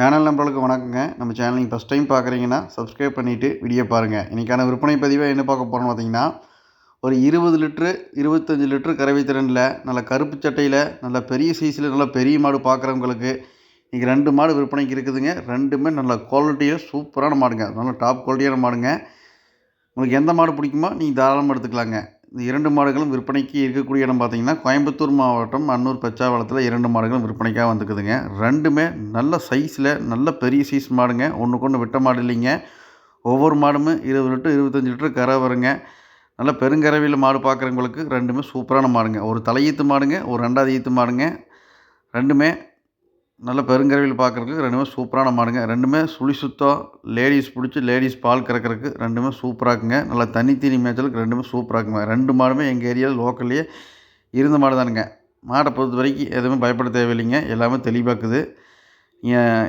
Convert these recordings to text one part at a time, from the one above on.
Channel நம்பர்களுக்கு வணக்கங்க. நம்ம சேனல் நீங்கள் ஃபஸ்ட் டைம் பார்க்குறீங்கன்னா சப்ஸ்கிரைப் பண்ணிவிட்டு வீடியோ பாருங்கள் இன்றைக்கான விற்பனை பதிவாக என்ன பார்க்க போகிறோம்னு பார்த்தீங்கன்னா ஒரு இருபது லிட்ரு இருபத்தஞ்சி லிட்ரு கறவை திறனில் நல்ல கருப்பு சட்டையில் நல்ல பெரிய சைஸில் நல்ல பெரிய மாடு பார்க்குறவங்களுக்கு இன்றைக்கி ரெண்டு மாடு விற்பனைக்கு இருக்குதுங்க. ரெண்டுமே நல்ல குவாலிட்டியாக சூப்பரான மாடுங்க. நல்ல டாப் குவாலிட்டியான மாடுங்க. உங்களுக்கு எந்த மாடு பிடிக்குமோ நீங்கள் தாராளமாக எடுத்துக்கலாங்க. இந்த இரண்டு மாடுகளும் விற்பனைக்கு இருக்கக்கூடிய இடம் பார்த்தீங்கன்னா கோயம்புத்தூர் மாவட்டம் அன்னூர் பச்சாவளத்தில் இரண்டு மாடுகளும் விற்பனைக்காக வந்துக்குதுங்க ரெண்டுமே நல்ல சைஸில் நல்ல பெரிய சைஸ் மாடுங்க. ஒன்றுக்கு ஒன்று விட்ட மாடு இல்லைங்க. ஒவ்வொரு மாடுமே இருபது லிட்டர் இருபத்தஞ்சி லிட்டர் கரை வருங்க. நல்ல பெருங்கரவியில் மாடு பார்க்குறவங்களுக்கு ரெண்டுமே சூப்பரான மாடுங்க. ஒரு தலையீத்து மாடுங்க ஒரு ரெண்டாவது ஈத்து மாடுங்க. ரெண்டுமே நல்ல பெருங்கறவையில் பார்க்குறதுக்கு ரெண்டுமே சூப்பரான மாடுங்க. ரெண்டுமே சுழி சுத்தம் லேடிஸ் பிடிச்சி லேடிஸ் பால் கறக்கிறதுக்கு ரெண்டுமே சூப்பராக இருக்குங்க நல்லா தனித்தனி தீனி மேய்ச்சலுக்கு ரெண்டுமே சூப்பராக இருக்குங்க ரெண்டு மாடுமே எங்கள் ஏரியாவில் லோக்கல்லையே இருந்த மாடு தானுங்க மாடை பொறுத்த வரைக்கும் எதுவுமே பயப்பட தேவையில்லைங்க. எல்லாமே தெளிவாக்குது.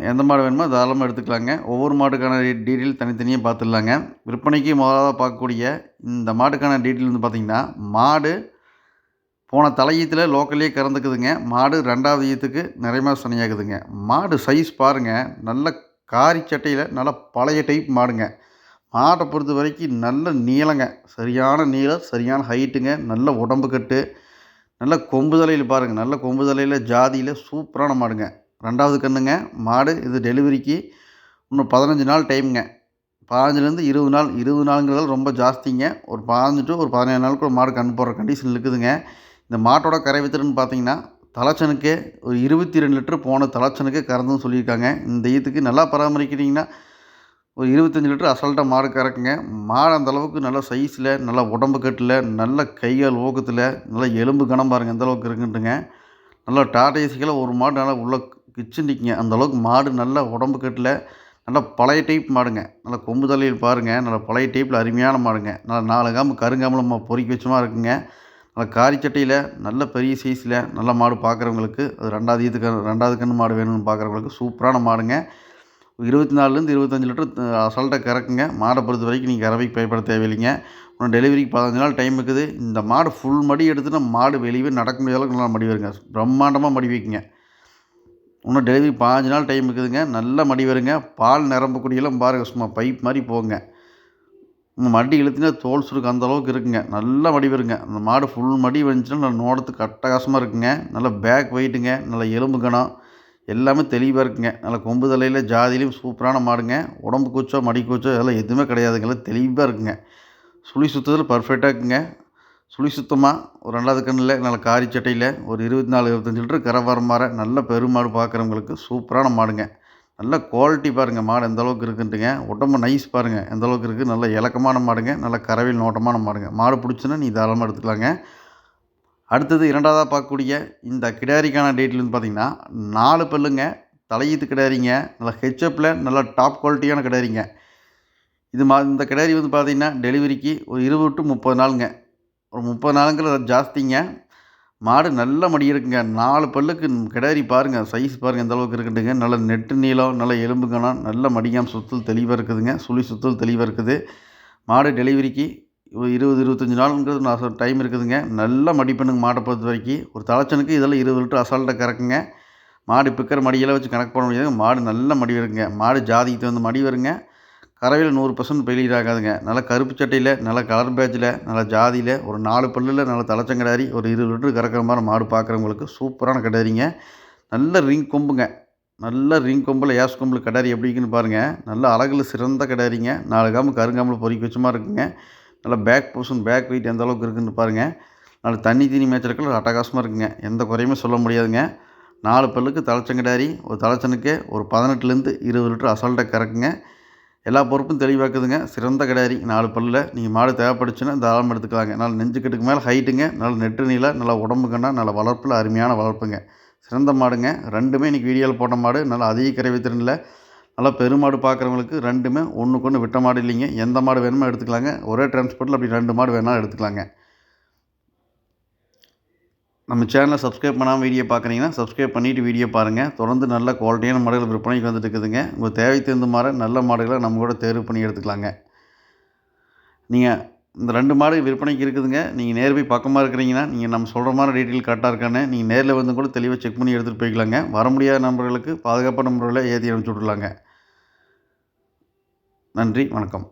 எந்த மாடு வேணுமோ தாராளமாக எடுத்துக்கலாங்க. ஒவ்வொரு மாட்டுக்கான டீட்டெயில் தனித்தனியாக பார்த்துடலாங்க. விற்பனைக்கு முதலாக பார்க்கக்கூடிய இந்த மாட்டுக்கான டீட்டெயில் வந்து பார்த்திங்கன்னா மாடு போன தலையீத்தில் லோக்கல்லே கறந்துக்குதுங்க. மாடு ரெண்டாவது ஈத்துக்கு நிறையமாக சனியாகுதுங்க. மாடு சைஸ் பாருங்கள் நல்ல காரி சட்டையில் நல்ல பழைய டைப் மாடுங்க. மாட்டை பொறுத்த வரைக்கும் நல்ல நீளங்க. சரியான நீளம் சரியான ஹைட்டுங்க நல்ல உடம்பு கட்டு நல்ல கொம்பு தலையில் பாருங்கள் நல்ல கொம்பு தலையில் ஜாதியில் சூப்பரான மாடுங்க. ரெண்டாவது கண்ணுங்க மாடு இது டெலிவரிக்கு இன்னும் பதினஞ்சு நாள் டைமுங்க பதினஞ்சுலேருந்து இருபது நாள் இருபது நாளுங்கிறதால ரொம்ப ஜாஸ்திங்க. ஒரு பதினஞ்சு டு ஒரு பதினேழு நாளுக்குள்ள மாடு கண் போடுற கண்டிஷன் இருக்குதுங்க. இந்த மாட்டோட கரை வித்திரன்னு பார்த்தீங்கன்னா தலைச்சனுக்கே ஒரு இருபத்தி ரெண்டு லிட்டர் போன தலைச்சனுக்கே கறந்துன்னு சொல்லியிருக்காங்க. இந்த ஈத்துக்கு நல்லா பராமரிக்கிறீங்கன்னா ஒரு இருபத்தஞ்சி லிட்டர் அசல்ட்டாக மாடு கறக்குங்க. மாடு அந்த அளவுக்கு நல்ல சைஸில் நல்லா உடம்பு கட்டில் நல்ல கையால் ஊக்கத்தில் நல்ல எலும்பு கனம் பாருங்கள் எந்த அளவுக்கு இருக்குன்ட்டுங்க. நல்லா டாடேசிக்கெல்லாம் ஒரு மாடு நல்லா உள்ள கிச்சு நிற்குங்க அந்த அளவுக்கு மாடு நல்ல உடம்பு கட்டில் நல்லா பழைய டைப் மாடுங்க. நல்லா கொம்பு தலையில் பாருங்கள் நல்லா பழைய டைப்பில் அருமையான மாடுங்க. நல்லா நாலு காம்பு கருங்காமல் நம்ம பொறிக்க வச்சமா இருக்குங்க. நல்லா காரிச்சட்டையில் நல்ல பெரிய சைஸில் நல்ல மாடு பார்க்குறவங்களுக்கு அது ரெண்டாவது ஈத்துக்கு ரெண்டாவது கன்று மாடு வேணும்னு பார்க்குறவங்களுக்கு சூப்பரான மாடுங்க. இருபத்தி நாலுலேருந்து இருபத்தஞ்சி லிட்டர் அசால்ட்டாக கறக்குங்க. மாடை பொறுத்த வரைக்கும் நீங்கள் கறவைக்கு பயப்பட தேவையில்லைங்க. இன்னும் டெலிவரிக்கு பதினஞ்சு நாள் டைம் இருக்குது. இந்த மாடு ஃபுல் மடி எடுத்துனா மாடு வெளியே நடக்க முடியாத அளவுக்கு நல்லா மடி வருங்க. பிரம்மாண்டமாக மடி வைக்குங்க. இன்னும் டெலிவரி பாஞ்சு நாள் டைம் இருக்குதுங்க. நல்ல மடி வருங்க. பால் நிரம்பக்கூடியெல்லாம் பாருங்கள் சும்மா பைப் மாதிரி போங்க. மடி இழுத்தினா தோல் சுருக்கு அந்த அளவுக்கு இருக்குங்க. நல்ல மடி வருங்க. அந்த மாடு ஃபுல் மடி வந்துச்சுன்னா நல்லா நோடத்துக்கு அட்டகாசமாக இருக்குங்க. நல்ல பேக் வெயிட்டுங்க நல்ல எலும்பு கணம். எல்லாமே தெளிவாக இருக்குங்க. நல்ல கொம்பு தலையில் ஜாதியிலையும் சூப்பரான மாடுங்க. உடம்பு கூச்சோ மடி கூச்சோ இதெல்லாம் எதுவுமே கிடையாதுங்க. எல்லாம் தெளிவாக இருக்குங்க. சுழி சுத்தத்தில் பர்ஃபெக்டாக இருக்குங்க. சுழி சுத்தமாக ஒரு ரெண்டாவது கண்ணில் நல்ல காரி சட்டையில் ஒரு இருபத்தி நாலு இருபத்தஞ்சி லிட்டர் கரை வர மாற நல்ல பெருமாடு பார்க்குறவங்களுக்கு சூப்பரான மாடுங்க. நல்ல குவாலிட்டி பாருங்கள் மாடு எந்த அளவுக்கு இருக்குன்ட்டுங்க. உடம்பு நைஸ் பாருங்கள் எந்த அளவுக்கு இருக்குது நல்ல இலக்கமான மாடுங்க. நல்ல கரவில் நோட்டமான மாடுங்க. மாடு பிடிச்சுன்னா நீ தாராளமாக எடுத்துக்கலாங்க. அடுத்தது இரண்டாவதாக பார்க்கக்கூடிய இந்த கிடாரிக்கான டேட்டில் வந்து பார்த்திங்கன்னா நாலு பல்லுங்க. தலையீத்து கிடாரிங்க. நல்லா ஹெச்எப்பில் நல்லா டாப் குவாலிட்டியான கிடாரிங்க. இது மா இந்த கிடாரி வந்து பார்த்திங்கன்னா டெலிவரிக்கு ஒரு இருபது டு முப்பது நாளுங்க. ஒரு முப்பது நாளுங்கிறது ஜாஸ்திங்க. மாடு நல்ல மடி இருக்குங்க. நாலு பல்லுக்கு கிடாரி பாருங்கள் சைஸ் பாருங்கள் எந்த அளவுக்கு இருக்குதுங்க. நல்ல நெட்டு நீளம் நல்ல எலும்பு கணம் நல்ல மடியாம் சுத்தல் தெளிவாக இருக்குதுங்க. சுழி சுத்தல் தெளிவாக இருக்குது. மாடு டெலிவரிக்கு இருபது இருபத்தஞ்சி நாளுங்கிறது நான் டைம் இருக்குதுங்க. நல்ல மடிப்பண்ணுங்க மாட்டை பொறுத்த வரைக்கும். ஒரு தலைச்சனுக்கு இதெல்லாம் இருபது லிட்டர் அசால்ட்டாக கறக்குங்க. மாடு பிக்கிற மடியெல்லாம் வச்சு கணக்கு பண்ண முடியாதுங்க. மாடு நல்ல மடி வருங்க. மாடு ஜாதிக்கு தகுந்த மடி வருங்க. கறவையில் நூறு பர்சன்ட் பெயிலியர் ஆகாதுங்க நல்லா கருப்பு சட்டையில் நல்லா கலர் பேட்சில் நல்லா ஜாதியில் ஒரு நாலு பல்லில் நல்ல தலைச்சங்கடாரி ஒரு இருபது லிட்டரு கறக்கிற மாதிரி மாடு பார்க்குறவங்களுக்கு சூப்பரான கடாரிங்க. நல்ல ரிங் கொம்புங்க. நல்ல ரிங் கொம்பில் ஏஸ் கொம்பில் கடாரி எப்படி இருக்குன்னு பாருங்கள் நல்ல அழகில் சிறந்த கடாரிங்க. நாலு காம்பு கருங்காம்பில் பொறிக்க வச்சமாக இருக்குங்க. நல்லா பேக் போர்ஷன் பேக் வெயிட் எந்த அளவுக்கு இருக்குன்னு பாருங்கள் நல்ல தண்ணி தீனி மேய்ச்சலுக்கு அட்டகாசமாக இருக்குங்க. எந்த குறையுமே சொல்ல முடியாதுங்க. நாலு பல்லுக்கு தலைச்சங்கடாரி ஒரு தலைச்சனுக்கு ஒரு பதினெட்டுலேருந்து இருபது லிட்டர் அசால்ட்டாக கறக்குங்க. எல்லா பொறுப்பும் தெளிவாக்குதுங்க. சிறந்த கிடாரி நாலு பல்லில் நீங்கள் மாடு தேவைப்படுச்சுன்னா தாராளம் எடுத்துக்கலாங்க. நல்ல நெஞ்சுக்கட்டுக்கு மேலே ஹைட்டுங்க நல்ல நெட்டு நீளம் நல்ல உடம்பு கண்ணா நல்ல வளர்ப்பில் அருமையான வளர்ப்புங்க. சிறந்த மாடுங்க. ரெண்டுமே இன்றைக்கி வீடியோவில் போட்ட மாடு. நல்லா அதிக கரை வித்திரனில் நல்லா பெருமாடு பார்க்குறவங்களுக்கு ரெண்டுமே ஒன்றுக்கு ஒன்று விட்ட மாடு இல்லைங்க. எந்த மாடு வேணுமோ எடுத்துக்கலாங்க. ஒரே டிரான்ஸ்போர்ட்டில் அப்படி ரெண்டு மாடு வேணாலும் எடுத்துக்கலாங்க. நம்ம சேனலை சப்ஸ்கிரைப் பண்ணாமல் வீடியோ பார்க்குறீங்கன்னா சப்ஸ்கிரைப் பண்ணிவிட்டு வீடியோ பாருங்கள் தொடர்ந்து நல்ல குவாலிட்டியான மாடல் விற்பனைக்கு வந்துட்டு இருக்குதுங்க. உங்கள் தேவை தகுந்த மாதிரி நல்ல மாடுகளை நம்ம கூட தேர்வு பண்ணி எடுத்துக்கலாங்க. நீங்கள் இந்த ரெண்டு மாடு விற்பனைக்கு இருக்குதுங்க. நீங்கள் நேர் போய் பக்கமாக இருக்கிறீங்கன்னா நீங்கள் நம்ம சொல்கிற மாதிரி டீட்டெயில் கரெக்டாக இருக்கானே நீங்கள் நேரில் வந்து கூட தெளிவாக செக் பண்ணி எடுத்துகிட்டு போய்க்கலாங்க. வர முடியாத நம்பர்களுக்கு பாதுகாப்பான முறையில் ஏற்றி அனுப்பிச்சி விட்ருலாங்க நன்றி வணக்கம்.